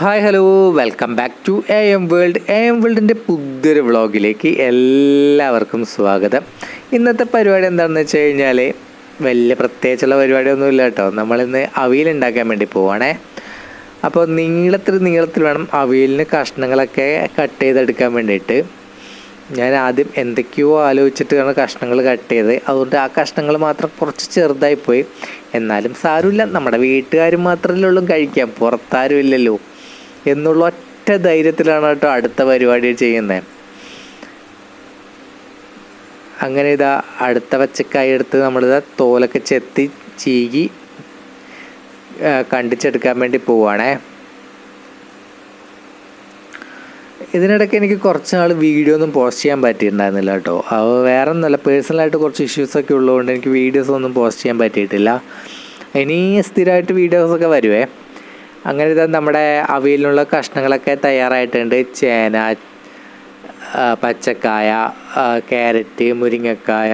Hi hello welcome back to A M world A M വേൾഡിന്റെ പുതിയൊരു വ്ളോഗിലേക്ക് എല്ലാവർക്കും സ്വാഗതം. ഇന്നത്തെ പരിപാടി എന്താണെന്ന് വെച്ച് കഴിഞ്ഞാൽ വലിയ പ്രത്യേകിച്ചുള്ള പരിപാടിയൊന്നുമില്ല കേട്ടോ. നമ്മളിന്ന് അവിയൽ ഉണ്ടാക്കാൻ വേണ്ടി പോവാണേ. അപ്പോൾ നീളത്തിൽ നീളത്തിൽ വേണം അവിയലിന് കഷ്ണങ്ങളൊക്കെ കട്ട് ചെയ്തെടുക്കാൻ വേണ്ടിയിട്ട്. ഞാൻ ആദ്യം എന്തൊക്കെയോ ആലോചിച്ചിട്ടാണ് കഷ്ണങ്ങൾ കട്ട് ചെയ്തത്. അതുകൊണ്ട് ആ കഷ്ണങ്ങൾ മാത്രം കുറച്ച് ചെറുതായി പോയി എന്നാലും സാരമില്ല. നമ്മുടെ വീട്ടുകാരും മാത്രമല്ലേ ഉള്ളൂ. കഴിക്കാം പുറത്താരും ഇല്ലല്ലോ. എന്നുള്ള ഒറ്റ ധൈര്യത്തിലാണ് കേട്ടോ അടുത്ത പരിപാടി ചെയ്യുന്നത് അങ്ങനെ ഇതാ അടുത്ത പച്ചക്കായ എടുത്ത് നമ്മളിതാ തോലൊക്കെ ചെത്തി ചീകി കണ്ടിച്ചെടുക്കാൻ വേണ്ടി പോവാണേ. ഇതിനിടയ്ക്ക് എനിക്ക് കുറച്ച് നാൾ വീഡിയോ ഒന്നും പോസ്റ്റ് ചെയ്യാൻ പറ്റിയിട്ടുണ്ടായിരുന്നില്ല കേട്ടോ. അത് വേറെ ഒന്നുമല്ല പേഴ്സണലായിട്ട് കുറച്ച് ഇഷ്യൂസൊക്കെ ഉള്ളതുകൊണ്ട് എനിക്ക് വീഡിയോസ് ഒന്നും പോസ്റ്റ് ചെയ്യാൻ പറ്റിയിട്ടില്ല. ഇനി സ്ഥിരമായിട്ട് വീഡിയോസൊക്കെ വരുവേ. അങ്ങനെ ഇതാ നമ്മുടെ അവയിലുള്ള കഷ്ണങ്ങളൊക്കെ തയ്യാറായിട്ടുണ്ട്. ചേന പച്ചക്കായ ക്യാരറ്റ് മുരിങ്ങക്കായ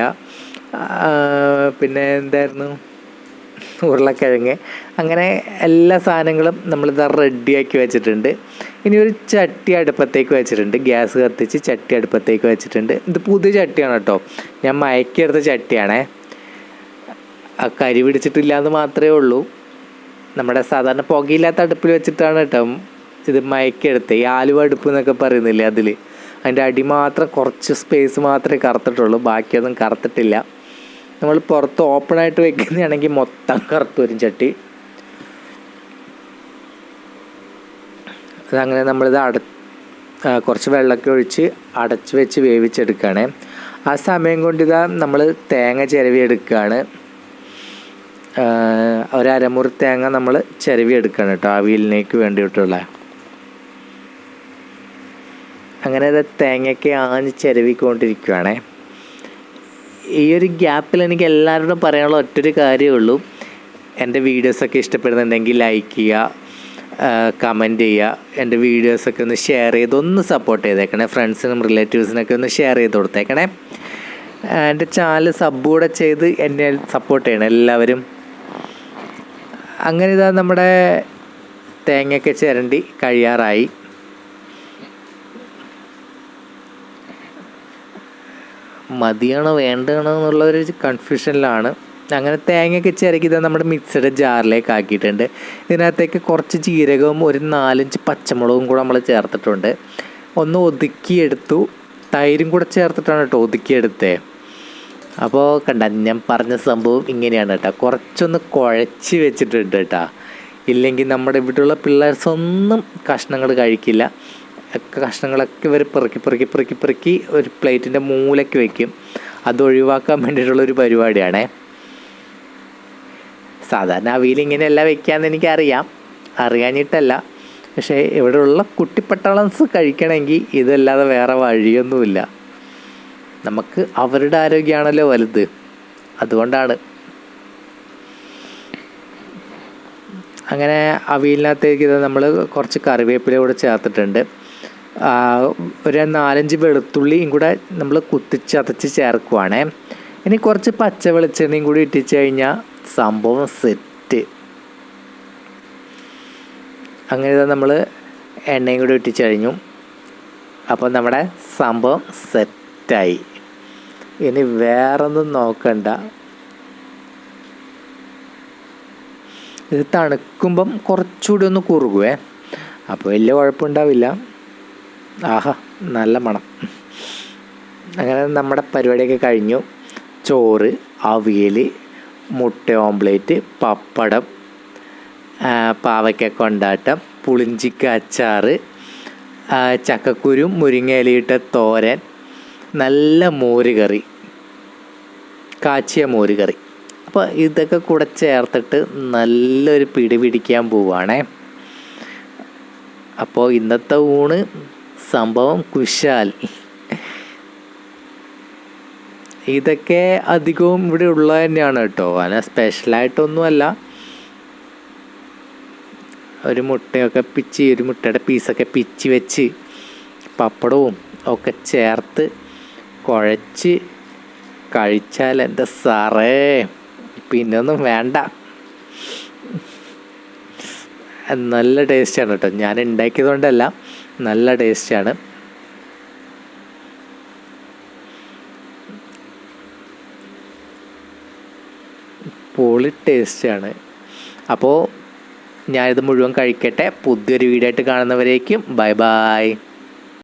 പിന്നെ എന്തായിരുന്നു? ഉരുളക്കിഴങ്ങ്. അങ്ങനെ എല്ലാ സാധനങ്ങളും നമ്മളിത് റെഡിയാക്കി വെച്ചിട്ടുണ്ട്. ഇനി ഒരു ചട്ടി അടുപ്പത്തേക്ക് വെച്ചിട്ടുണ്ട്. ഗ്യാസ് കത്തിച്ച് ചട്ടി അടുപ്പത്തേക്ക് വെച്ചിട്ടുണ്ട്. ഇത് പുതിയ ചട്ടിയാണ് കേട്ടോ. ഞാൻ മയക്കിയെടുത്ത ചട്ടിയാണേ. കരി പിടിച്ചിട്ടില്ല എന്ന് മാത്രമേ ഉള്ളൂ. നമ്മുടെ സാധാരണ പുകയില്ലാത്ത അടുപ്പിൽ വെച്ചിട്ടാണ് കേട്ടോ ഇത് മയക്കെടുത്ത് ഈ ആലുവ അടുപ്പ് എന്നൊക്കെ പറയുന്നില്ലേ അതിൽ അതിന്റെ അടി മാത്രം കുറച്ച് സ്പേസ് മാത്രമേ കറുത്തിട്ടുള്ളൂ. ബാക്കിയൊന്നും കറുത്തിട്ടില്ല. നമ്മൾ പുറത്ത് ഓപ്പണായിട്ട് വെക്കുന്നതാണെങ്കിൽ മൊത്തം കറുത്ത് വരും ചട്ടി. അതങ്ങനെ നമ്മളിത് അട കുറച്ച് വെള്ളമൊക്കെ ഒഴിച്ച് അടച്ച് വെച്ച് വേവിച്ചെടുക്കുകയാണ്. ആ സമയം കൊണ്ട് ഇതാ നമ്മൾ തേങ്ങ ചിരവി എടുക്കുകയാണ് ആ, ഒരു അരമുറി തേങ്ങ നമ്മൾ ചിരവി എടുക്കണം കേട്ടോ അവിയലിനേക്ക് വേണ്ടിയിട്ടുള്ള. അങ്ങനെ അത് തേങ്ങയൊക്കെ ആഞ്ഞ് ചിരവിക്കൊണ്ടിരിക്കുകയാണേ ഈ ഒരു ഗ്യാപ്പിൽ എനിക്ക് എല്ലാവരോടും പറയാനുള്ള ഒറ്റൊരു കാര്യമേ ഉള്ളൂ. എന്റെ വീഡിയോസൊക്കെ ഇഷ്ടപ്പെടുന്നുണ്ടെങ്കിൽ ലൈക്ക് ചെയ്യുക കമന്റ് ചെയ്യുക എന്റെ വീഡിയോസൊക്കെ ഒന്ന് ഷെയർ ചെയ്ത് ഒന്ന് സപ്പോർട്ട് ചെയ്തേക്കണേ ഫ്രണ്ട്സിനും റിലേറ്റീവ്സിനൊക്കെ ഒന്ന് ഷെയർ ചെയ്ത് കൊടുത്തേക്കണേ. എന്റെ ചാനൽ സബ് കൂടെ ചെയ്ത് എന്നെ സപ്പോർട്ട് ചെയ്യണം എല്ലാവരും. അങ്ങനെ ഇതാ നമ്മുടെ തേങ്ങയൊക്കെ ചിരണ്ടി കഴിയാറായി. മതിയാണോ വേണ്ടതാണോ എന്നുള്ള ഒരു കൺഫ്യൂഷനിലാണ് അങ്ങനെ തേങ്ങയൊക്കെ ചിരക്കി ഇതാ നമ്മുടെ മിക്സഡ് ജാറിലേക്ക് ആക്കിയിട്ടുണ്ട്. ഇതിനകത്തേക്ക് കുറച്ച് ജീരകവും ഒരു നാലഞ്ച് പച്ചമുളകും കൂടെ നമ്മൾ ചേർത്തിട്ടുണ്ട്. ഒന്ന് ഒതുക്കിയെടുത്തു. തൈരും കൂടെ ചേർത്തിട്ടാണ് കേട്ടോ ഒതുക്കിയെടുത്തേ. അപ്പോൾ കണ്ട ഞാൻ പറഞ്ഞ സംഭവം ഇങ്ങനെയാണ് കേട്ടോ. കുറച്ചൊന്ന് കുഴച്ച് വെച്ചിട്ടുണ്ട് കേട്ടോ. ഇല്ലെങ്കിൽ നമ്മുടെ ഇവിടെയുള്ള പിള്ളേർസ് ഒന്നും കഷ്ണങ്ങൾ കഴിക്കില്ല. കഷ്ണങ്ങളൊക്കെ ഇവർ പെറുക്കി പെറുക്കി പെറുക്കി പെറുക്കി ഒരു പ്ലേറ്റിന്റെ മൂലയ്ക്ക് വയ്ക്കും അത് ഒഴിവാക്കാൻ വേണ്ടിയിട്ടുള്ള ഒരു പരിപാടിയാണേ. സാധാരണ അവിയിൽ ഇങ്ങനെയല്ല വെക്കാമെന്ന് എനിക്കറിയാം. അറിയാഞ്ഞിട്ടല്ല. പക്ഷേ ഇവിടെയുള്ള കുട്ടിപ്പട്ടാളൻസ് കഴിക്കണമെങ്കിൽ ഇതല്ലാതെ വേറെ വഴിയൊന്നുമില്ല. നമുക്ക് അവരുടെ ആരോഗ്യമാണല്ലോ വലുത്. അതുകൊണ്ടാണ്. അങ്ങനെ അവിയലിനകത്തേക്ക് ഇത് നമ്മൾ കുറച്ച് കറിവേപ്പില കൂടെ ചേർത്തിട്ടുണ്ട്. ഒരു നാലഞ്ച് വെളുത്തുള്ളിയും കൂടെ നമ്മൾ കുത്തിച്ചതച്ച് ചേർക്കുവാണേ. ഇനി കുറച്ച് പച്ച വെളിച്ചെണ്ണയും കൂടി ഇട്ടിച്ച് കഴിഞ്ഞാൽ സംഭവം സെറ്റ്. അങ്ങനെ നമ്മൾ എണ്ണയും കൂടി ഇട്ടിച്ച് കഴിഞ്ഞു. അപ്പോൾ നമ്മുടെ സംഭവം സെറ്റായി. ഇനി വേറൊന്നും നോക്കണ്ട. ഇത് തണുക്കുമ്പം കുറച്ചുകൂടി ഒന്ന് കുറുകുവേ. അപ്പോൾ വലിയ കുഴപ്പമുണ്ടാവില്ല. ആഹാ നല്ല മണം. അങ്ങനെ നമ്മുടെ പരിപാടിയൊക്കെ കഴിഞ്ഞു. ചോറ് അവിയൽ മുട്ട ഓംപ്ലേറ്റ് പപ്പടം പാവയ്ക്ക കൊണ്ടാട്ടം പുളിഞ്ചിക്ക അച്ചാറ് ആ, ചക്കക്കുരും മുരിങ്ങയിലയിട്ട തോരൻ നല്ല മോര് കറി കാച്ചിയ മോര് കറി അപ്പോൾ ഇതൊക്കെ കൂടെ ചേർത്തിട്ട് നല്ലൊരു പിടി പിടിക്കാൻ പോവുകയാണേ അപ്പോൾ ഇന്നത്തെ ഊണ് സംഭവം കുശാൽ. ഇതൊക്കെ അധികവും ഇവിടെ ഉള്ളത് തന്നെയാണ് കേട്ടോ. അങ്ങനെ സ്പെഷ്യലായിട്ടൊന്നുമല്ല ഒരു മുട്ടയൊക്കെ പിച്ച് ഒരു മുട്ടയുടെ പീസൊക്കെ പിച്ച് വെച്ച് പപ്പടവും ഒക്കെ ചേർത്ത് കുഴച്ച് കഴിച്ചാൽ എന്റെ സാറേ? പിന്നൊന്നും വേണ്ട. നല്ല ടേസ്റ്റാണ് കേട്ടോ. ഞാൻ ഉണ്ടാക്കിയതുകൊണ്ടല്ല നല്ല ടേസ്റ്റാണ്. പൊളി ടേസ്റ്റാണ്. അപ്പോൾ ഞാനിത് മുഴുവൻ കഴിക്കട്ടെ. പുതിയൊരു വീഡിയോ ആയിട്ട് കാണുന്നവരേക്കും ബൈ ബൈ.